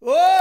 Whoa!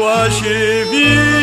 linguagem viva.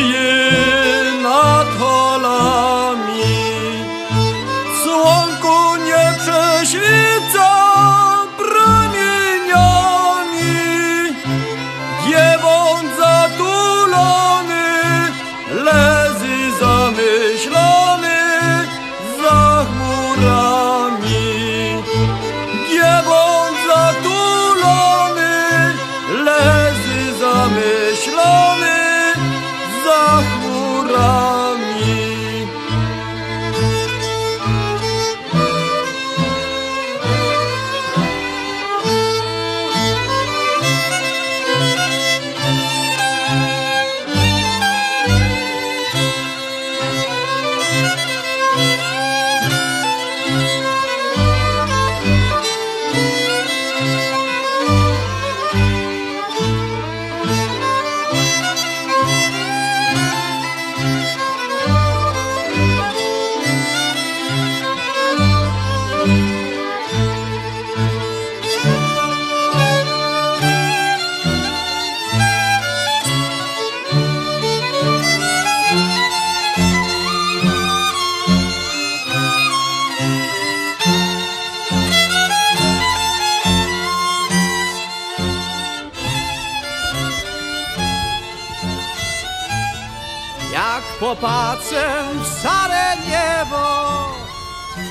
Popatrzę w szare niebo,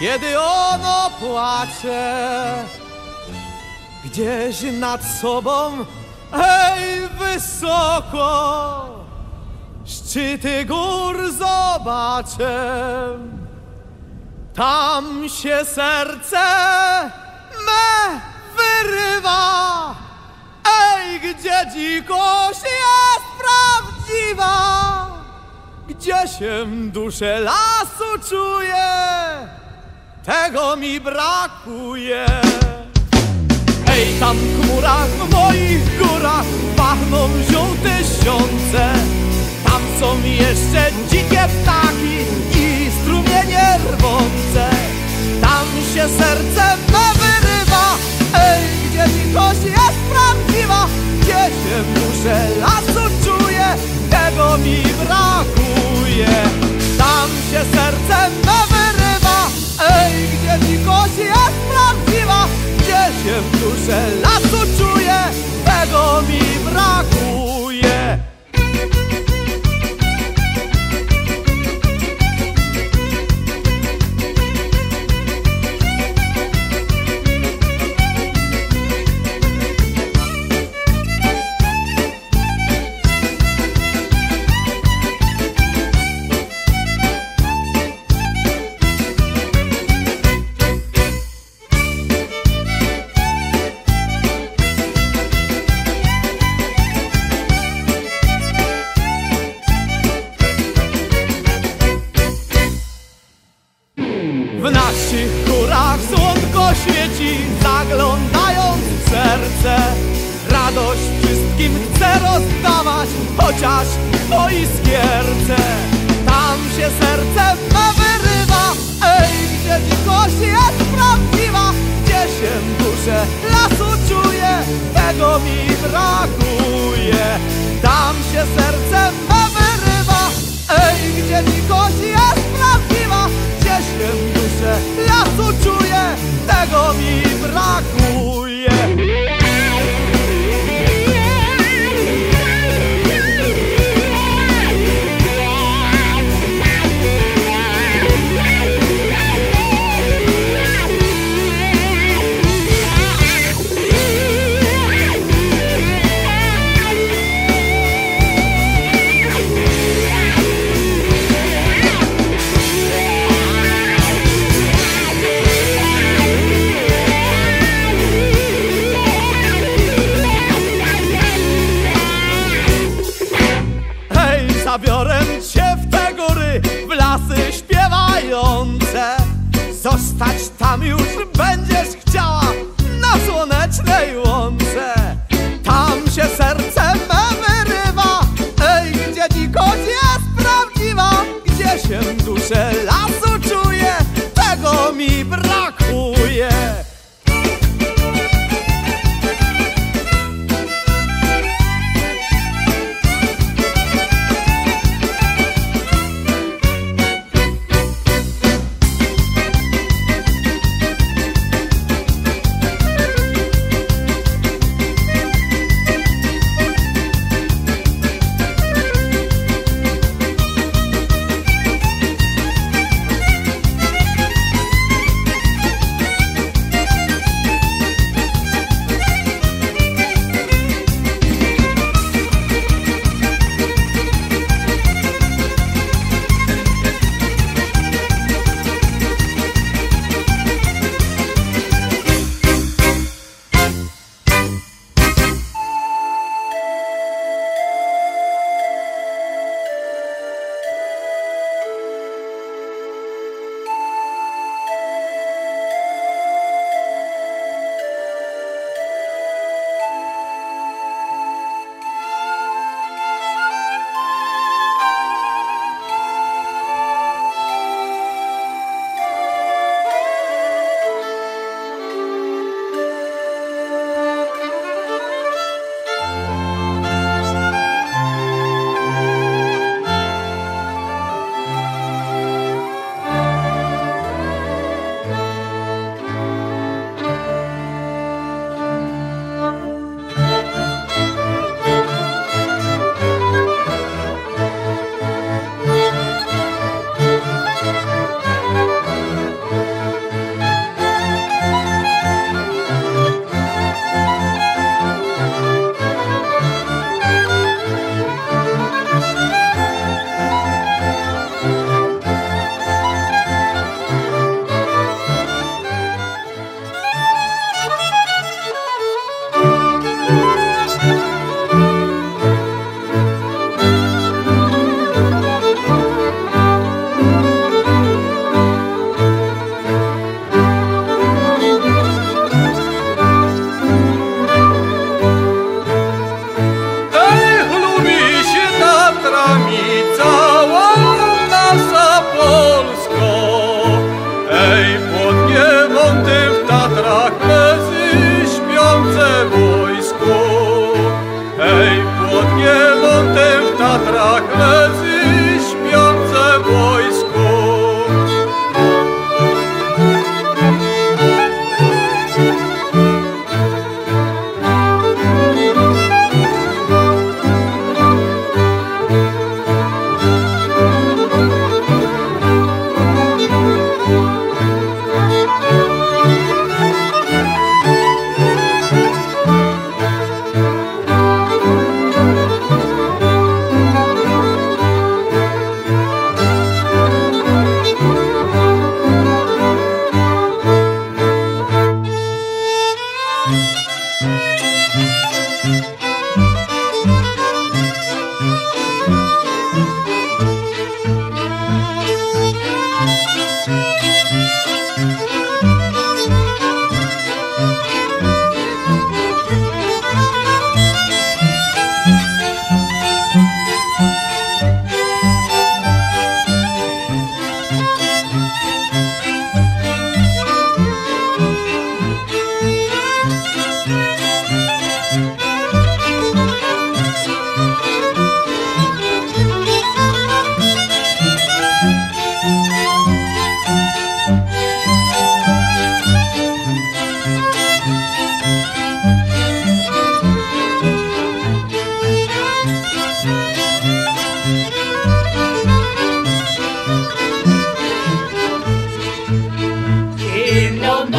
kiedy ono płacze, gdzieś nad sobą, ej, wysoko, szczyty gór zobaczę. Tam się serce me wyrywa, ej, gdzie dzikość jest prawdziwa. Gdzie się duszę lasu czuję, tego mi brakuje. Ej, tam chmurach, w moich górach pachną żółte świące. Tam są jeszcze dzikie ptaki i strumienie rwące. Tam się serce me wyrywa, ej, gdzie dzikość jest prawdziwa. Gdzie się duszę lasu czuję, tego mi brakuje. Się serce me wyrywa, ej, gdzie dzikość jest prawdziwa. Gdzie się w duszę lasu czuję, tego mi brakuje. Tam się serce ma wyrywa Ej, gdzie miłość jest prawdziwa? Gdzie się duszę lasu czuję. Tego mi brakuje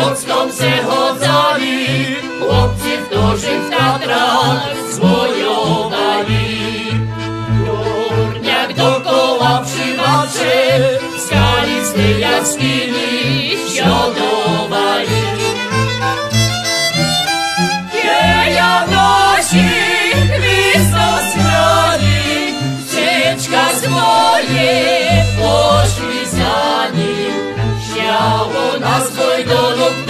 Polską przechodzali, chłopcy w duszy Tatrach zwojowali. Górniak dokoła przywaczy, skali z jaskini, Anadolu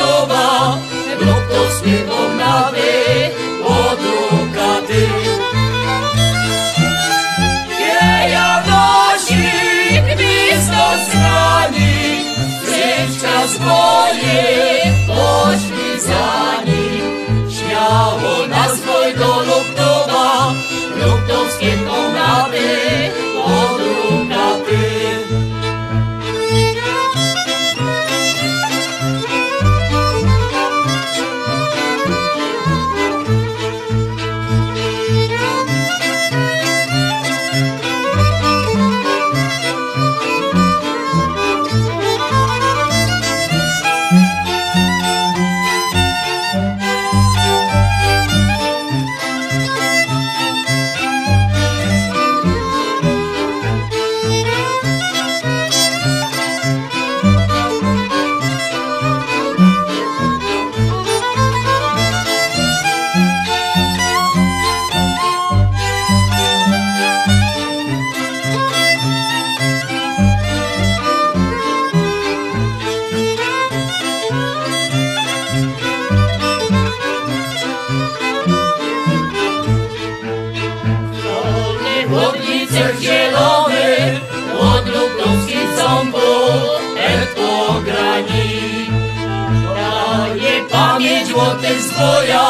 不要。